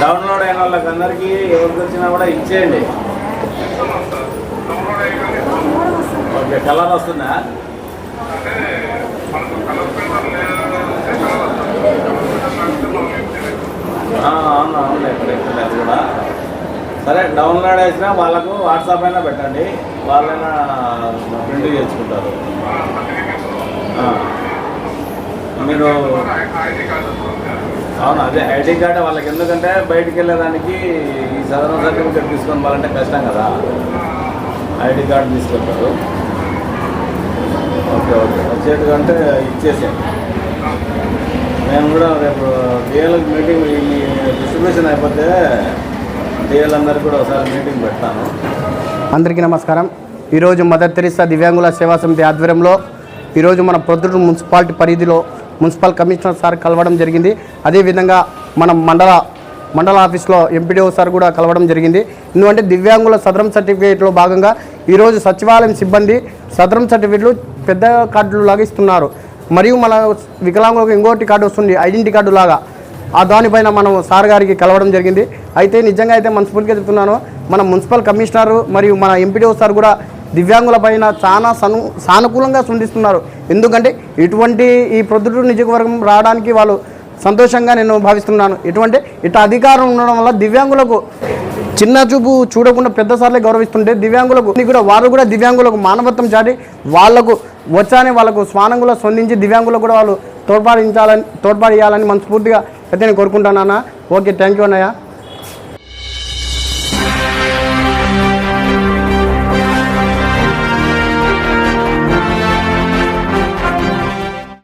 Download అయిన వాళ్ళకి అందరికీ ఎవరికి వచ్చినా కూడా ఇచ్చేయండి. ఓకే కలర్ వస్తుందా? అవునా అవునా ఇక్కడ ఇక్కడ కూడా. సరే డౌన్లోడ్ చేసినా వాళ్ళకు వాట్సాప్ అయినా పెట్టండి. వాళ్ళైనా ప్రింట్ చేసుకుంటారు. మీరు అవును అదే ఐడి కార్డు వాళ్ళకి. ఎందుకంటే బయటికి వెళ్ళేదానికి ఈ సదరన్ సర్టిఫికేట్ తీసుకొని వాళ్ళంటే కష్టం కదా. ఐడి కార్డు తీసుకుంటారు. Okay okay. వచ్చేటంటే ఇచ్చేసాం మేము కూడా రేపు డిఎల్కి మీటింగ్ ఈ డిస్ట్రిబ్యూషన్ అయిపోతే కూడా ఒకసారి మీటింగ్ పెడతాను. అందరికీ నమస్కారం. ఈరోజు మదర్ తెరిసా దివ్యాంగుల సేవా సమితి ఆధ్వర్యంలో ఈరోజు మన ప్రొద్దుటూరు మున్సిపాలిటీ పరిధిలో మున్సిపల్ కమిషనర్ సార్ కలవడం జరిగింది. అదేవిధంగా మన మండల మండల ఆఫీస్లో ఎంపీడీఓ సార్ కూడా కలవడం జరిగింది. ఎందుకంటే దివ్యాంగుల సదరం సర్టిఫికేట్లో భాగంగా ఈరోజు సచివాలయం సిబ్బంది సదరం సర్టిఫికేట్లు పెద్ద కార్డులు లాగా ఇస్తున్నారు మరియు మన వికలాంగులకు ఇంకోటి కార్డు వస్తుంది ఐడెంటిటీ కార్డు లాగా. ఆ దానిపైన మనం సార్ గారికి కలవడం జరిగింది. అయితే నిజంగా అయితే మున్సిపల్గా చెప్తున్నాను మన మున్సిపల్ కమిషనర్ మరియు మన ఎంపీడీఓ సార్ కూడా దివ్యాంగుల పైన చాలా సను సానుకూలంగా స్పందిస్తున్నారు ఎందుకంటే ఇటువంటి ఈ ప్రొద్దుటూరు నియోజకవర్గం రావడానికి వాళ్ళు సంతోషంగా నేను భావిస్తున్నాను. ఎటువంటి ఇటు అధికారం ఉండడం వల్ల దివ్యాంగులకు చిన్న చూపు చూడకుండా పెద్ద సార్లే గౌరవిస్తుంటే దివ్యాంగులకు కూడా వారు కూడా దివ్యాంగులకు మానవత్వం చాటి వాళ్ళకు వచ్చానే వాళ్ళకు స్వానంగులో స్పందించి దివ్యాంగులకు కూడా వాళ్ళు తోడ్పాడించాలని తోడ్పాడియాలని మనస్ఫూర్తిగా అయితే నేను కోరుకుంటున్నాను ఓకే థ్యాంక్ యూ అన్నయ్య.